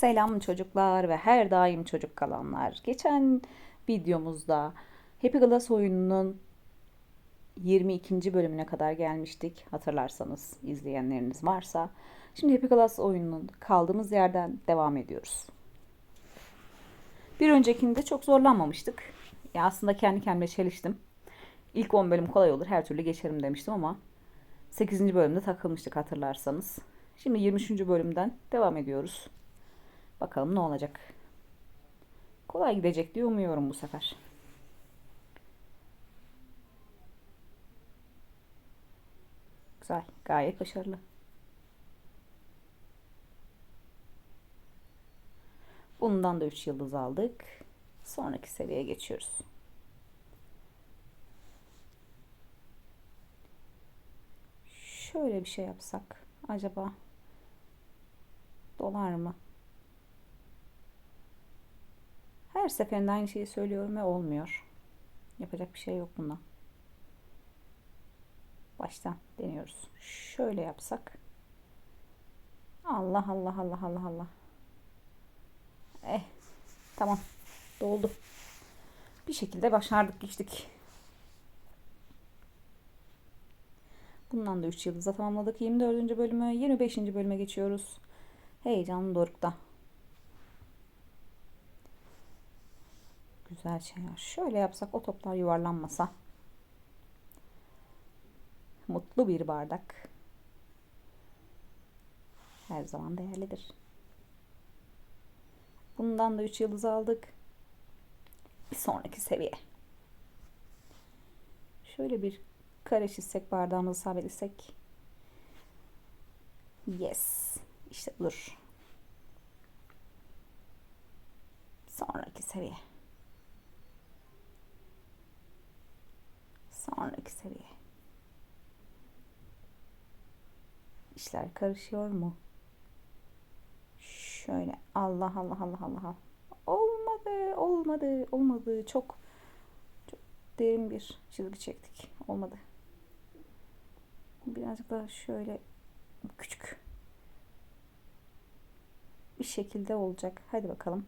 Selam çocuklar ve her daim çocuk kalanlar. Geçen videomuzda Happy Glass oyununun 22. bölümüne kadar gelmiştik. Hatırlarsanız izleyenleriniz varsa. Şimdi Happy Glass oyununun kaldığımız yerden devam ediyoruz. Bir öncekinde çok zorlanmamıştık. Ya aslında kendi kendime çeliştim. İlk 10 bölüm kolay olur her türlü geçerim demiştim ama 8. bölümde takılmıştık hatırlarsanız. Şimdi 23. bölümden devam ediyoruz. Bakalım ne olacak. Kolay gidecek diye umuyorum bu sefer. Güzel, gayet başarılı. Bundan da 3 yıldız aldık. Sonraki seviyeye geçiyoruz. Şöyle bir şey yapsak acaba dolar mı? Her seferinde aynı şeyi söylüyorum ve olmuyor. Yapacak bir şey yok buna. Baştan deniyoruz. Şöyle yapsak. Allah Allah Allah Allah Allah. Eh tamam doldu. Bir şekilde başardık geçtik. Bundan da 3 yıldızla tamamladık. 24. bölümü 25. bölüme geçiyoruz. Heyecanlı dorukta. Güzel şeyler. Şöyle yapsak o toplar yuvarlanmasa. Mutlu bir bardak. Her zaman değerlidir. Bundan da 3 yıldız aldık. Bir sonraki seviye. Şöyle bir kare çizsek bardağımızı sabitlesek. Yes. İşte budur. Sonraki seviye. Sonraki seviye. İşler karışıyor mu? Şöyle Allah Allah Allah Allah. Olmadı, olmadı, olmadı. Çok çok derin bir çizgi çektik. Olmadı. Birazcık daha şöyle küçük bir şekilde olacak. Hadi bakalım.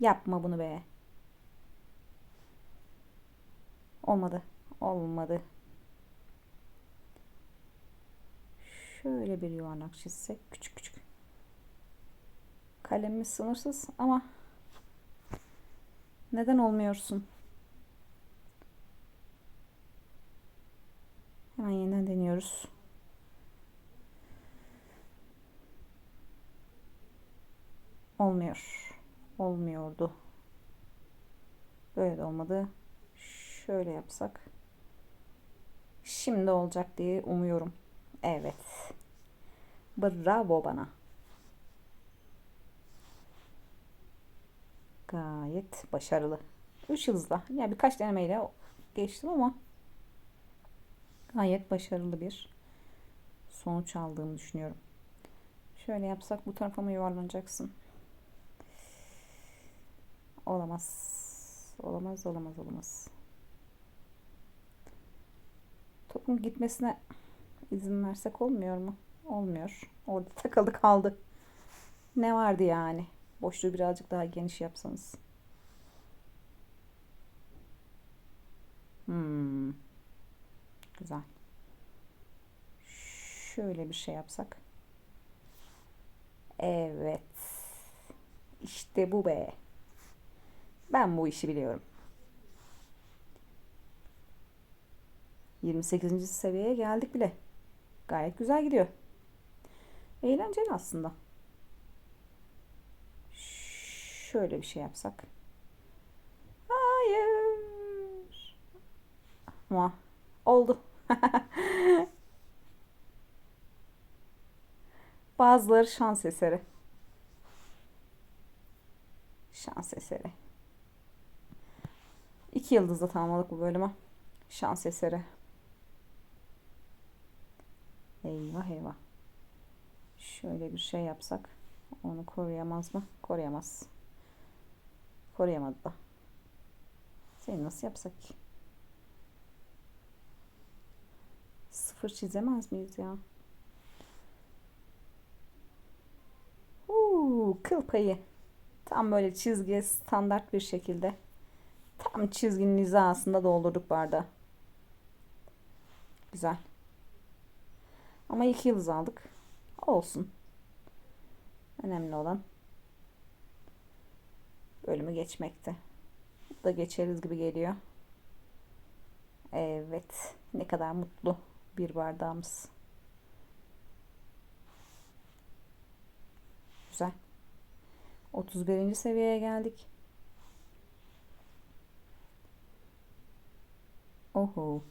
Yapma bunu be. Olmadı. Olmadı. Şöyle bir yuvarlak çizsek küçük küçük. Kalemimiz sınırsız ama neden olmuyorsun? Hemen yeniden deniyoruz. Olmuyor. Olmuyordu. Böyle de olmadı. Şöyle yapsak. Şimdi olacak diye umuyorum. Evet. Bravo bana. Gayet başarılı. 3 yıldızla. Yani birkaç denemeyle geçtim ama gayet başarılı bir sonuç aldığımı düşünüyorum. Şöyle yapsak bu tarafa mı yuvarlanacaksın? Olamaz. Olamaz, olamaz, olamaz. Topun gitmesine izin versek olmuyor mu? Olmuyor. Orada takıldı kaldı. Ne vardı yani? Boşluğu birazcık daha geniş yapsanız. Hmm. Güzel. Şöyle bir şey yapsak. Evet. İşte bu be. Ben bu işi biliyorum. 28. seviyeye geldik bile. Gayet güzel gidiyor. Eğlenceli aslında. Şöyle bir şey yapsak. Hayır. Ama oldu. Bazıları şans eseri. Şans eseri. İki yıldızla tamamladık bu bölümü. Şans eseri. Eyvah eyvah. Şöyle bir şey yapsak onu koruyamaz mı? Koruyamaz. Koruyamadı da. Seni nasıl yapsak ki? Sıfır çizemez miyiz ya? Uuu, kıl payı tam böyle çizgi standart bir şekilde tam çizginin hizasında doldurduk bardağı. Güzel. Ama iki yıldız aldık. Olsun. Önemli olan bölümü geçmekte. Bu da geçeriz gibi geliyor. Evet. Ne kadar mutlu bir bardağımız. Güzel. 31. seviyeye geldik. Oho.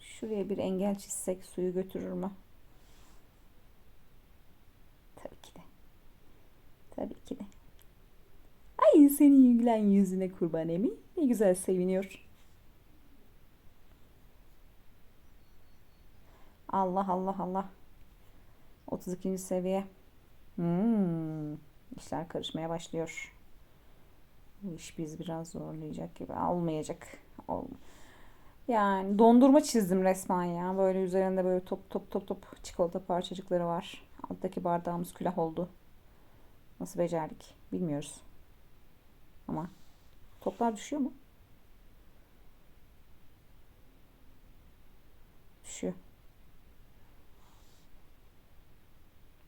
Şuraya bir engel çizsek suyu götürür mü? Tabii ki de. Tabii ki de. Ay senin gülen yüzüne kurban emi. Ne güzel seviniyor. Allah Allah Allah. 32. seviye. Hmm, işler karışmaya başlıyor. Bu iş biz biraz zorlayacak gibi. Olmayacak. Ol yani dondurma çizdim resmen ya. Böyle üzerinde böyle top top top top çikolata parçacıkları var. Alttaki bardağımız külah oldu. Nasıl becerdik bilmiyoruz. Ama toplar düşüyor mu? Düşüyor.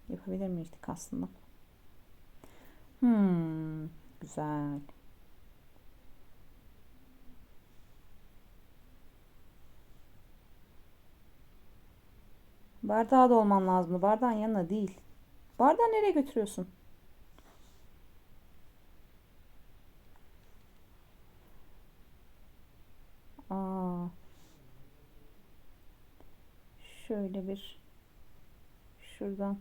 Yapabilir miydik aslında? Hmm, güzel. Bardağa da olman lazımdı. Bardağın yanına değil. Bardağı nereye götürüyorsun? Aa. Şöyle bir şuradan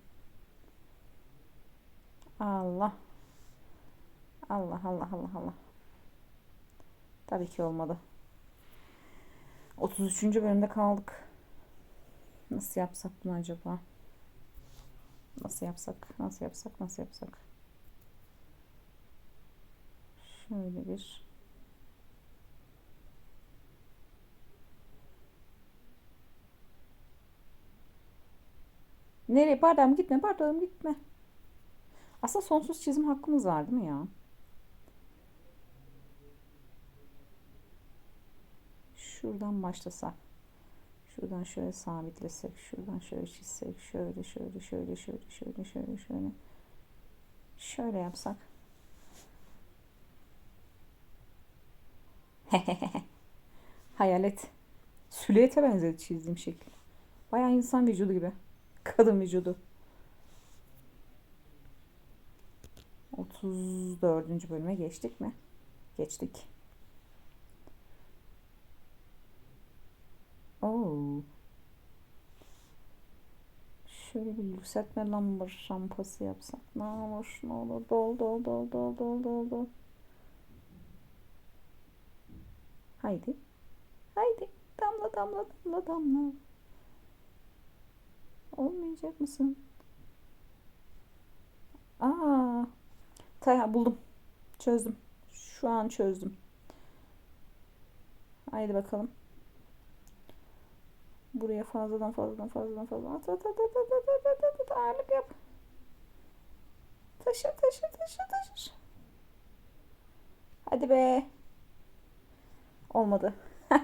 Allah Allah Allah Allah Allah Tabii ki olmadı. 33. bölümde kaldık. Nasıl yapsak bunu acaba? Nasıl yapsak? Nasıl yapsak? Nasıl yapsak? Şöyle bir Nereye? Bardağım gitme, bardağım gitme. Aslında sonsuz çizim hakkımız var değil mi ya? Şuradan başlasak. Şuradan şöyle sabitlesek, şuradan şöyle çizsek, şöyle şöyle şöyle şöyle şöyle şöyle şöyle. Şöyle yapsak. Hayalet. Süleyete benzedi çizdiğim şekil. Bayağı insan vücudu gibi. Kadın vücudu. 34. bölüme geçtik mi? Geçtik. Oo. Şöyle bir yükseltme lamba şampası yapsak ne olur ne olur dol dol dol dol dol dol dol. Haydi. Haydi. Damla damla damla damla. Olmayacak mısın? Aa. Tayha buldum. Çözdüm. Şu an çözdüm. Haydi bakalım. Buraya fazladan fazladan fazladan fazladan at at at at at at at at at ağırlık yap. Taşı taşı taşı taşı. Hadi be. Olmadı.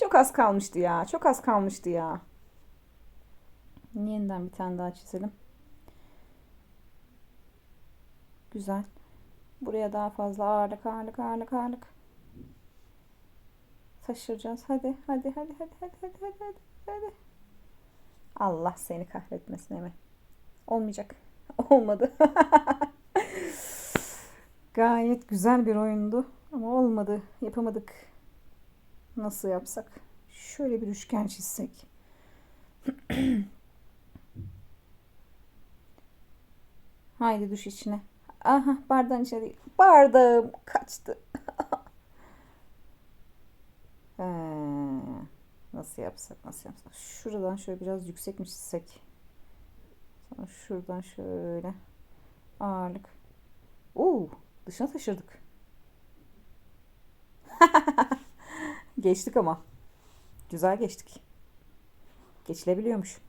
Çok az kalmıştı ya. Çok az kalmıştı ya. Yeniden bir tane daha çizelim. Güzel. Buraya daha fazla ağırlık ağırlık ağırlık ağırlık. Taşıracağız. Hadi hadi hadi hadi hadi hadi hadi hadi. hadi. Allah seni kahretmesin hemen. Olmayacak. Olmadı. Gayet güzel bir oyundu. Ama olmadı. Yapamadık. Nasıl yapsak? Şöyle bir üçgen çizsek. Haydi düş içine. Aha bardağın içine Bardağım kaçtı. He, nasıl yapsak nasıl yapsak. Şuradan şöyle biraz yüksek mi çizsek. Sonra şuradan şöyle ağırlık. Oo, dışına taşırdık. Geçtik ama. Güzel geçtik. Geçilebiliyormuş.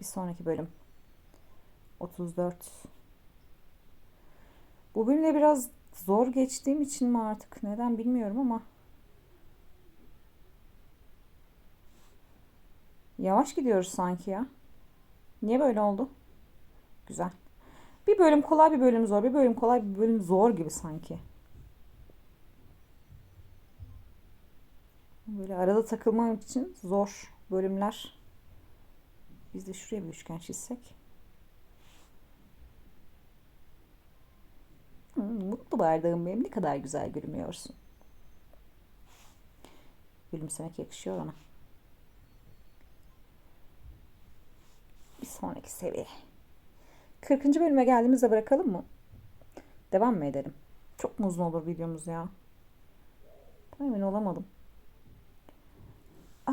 Bir sonraki bölüm. 34. Bu bölümde biraz zor geçtiğim için mi artık neden bilmiyorum ama yavaş gidiyoruz sanki ya. Niye böyle oldu? Güzel. Bir bölüm kolay bir bölüm zor. Bir bölüm kolay bir bölüm zor gibi sanki. Böyle arada takılmak için zor bölümler. Biz de şuraya bir üçgen çizsek. Hı, mutlu bardağım benim ne kadar güzel gülmüyorsun. Gülümsemek yakışıyor ona. Bir sonraki seviye. 40. bölüme geldiğimizde bırakalım mı? Devam mı edelim? Çok mu uzun olur videomuz ya? Tam emin olamadım. Aa,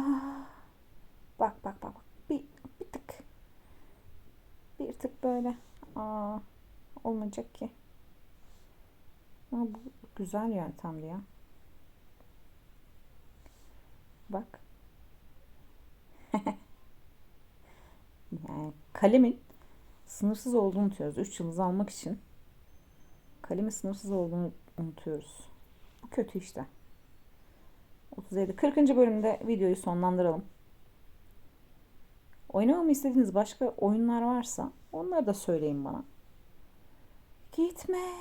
bak bak bak. bak. Bir, bir tık. Tık böyle. Aa, olmayacak ki. Ama bu güzel yöntemdi ya. Bak. yani kalemin sınırsız olduğunu unutuyoruz. 3 yıldız almak için kalemin sınırsız olduğunu unutuyoruz. Bu kötü işte. 37. 40. bölümde videoyu sonlandıralım. Oynamamı istediğiniz başka oyunlar varsa onları da söyleyin bana. Gitme.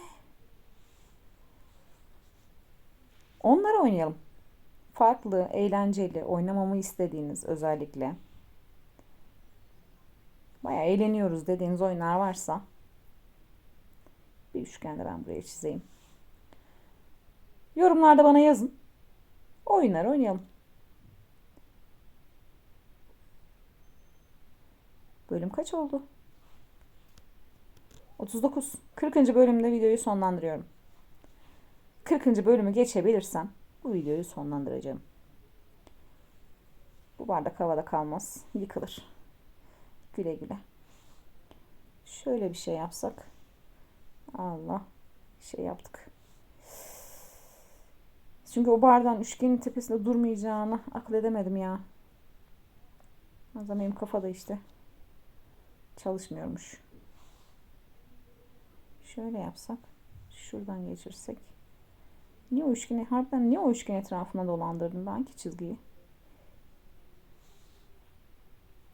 Onları oynayalım. Farklı, eğlenceli, oynamamı istediğiniz özellikle. Baya eğleniyoruz dediğiniz oyunlar varsa bir üçgen de ben buraya çizeyim. Yorumlarda bana yazın. Oyunlar oynayalım. Bölüm kaç oldu? 39. 40. bölümde videoyu sonlandırıyorum. 40. bölümü geçebilirsem bu videoyu sonlandıracağım. Bu bardak havada kalmaz. Yıkılır. Güle güle. Şöyle bir şey yapsak. Allah. Şey yaptık. Çünkü o bardağın üçgenin tepesinde durmayacağını akıl edemedim ya. O zaman benim kafada işte çalışmıyormuş. Şöyle yapsak. Şuradan geçirsek. Niye o üçgeni, harbiden niye o üçgen etrafına dolandırdım ben ki çizgiyi?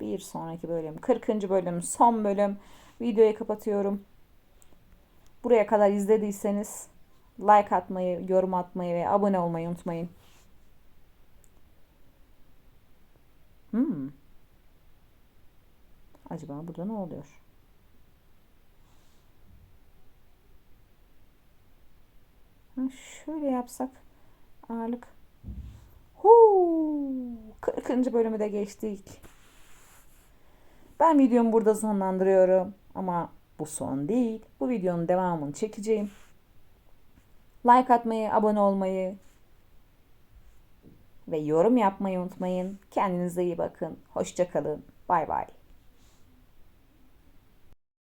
Bir sonraki bölüm. 40. bölüm. Son bölüm. Videoyu kapatıyorum. Buraya kadar izlediyseniz like atmayı, yorum atmayı ve abone olmayı unutmayın. Hmm. Acaba burada ne oluyor? Şöyle yapsak ağırlık. Huu, 40. bölümü de geçtik. Ben videomu burada sonlandırıyorum. Ama bu son değil. Bu videonun devamını çekeceğim. Like atmayı, abone olmayı ve yorum yapmayı unutmayın. Kendinize iyi bakın. Hoşçakalın. Bay bay.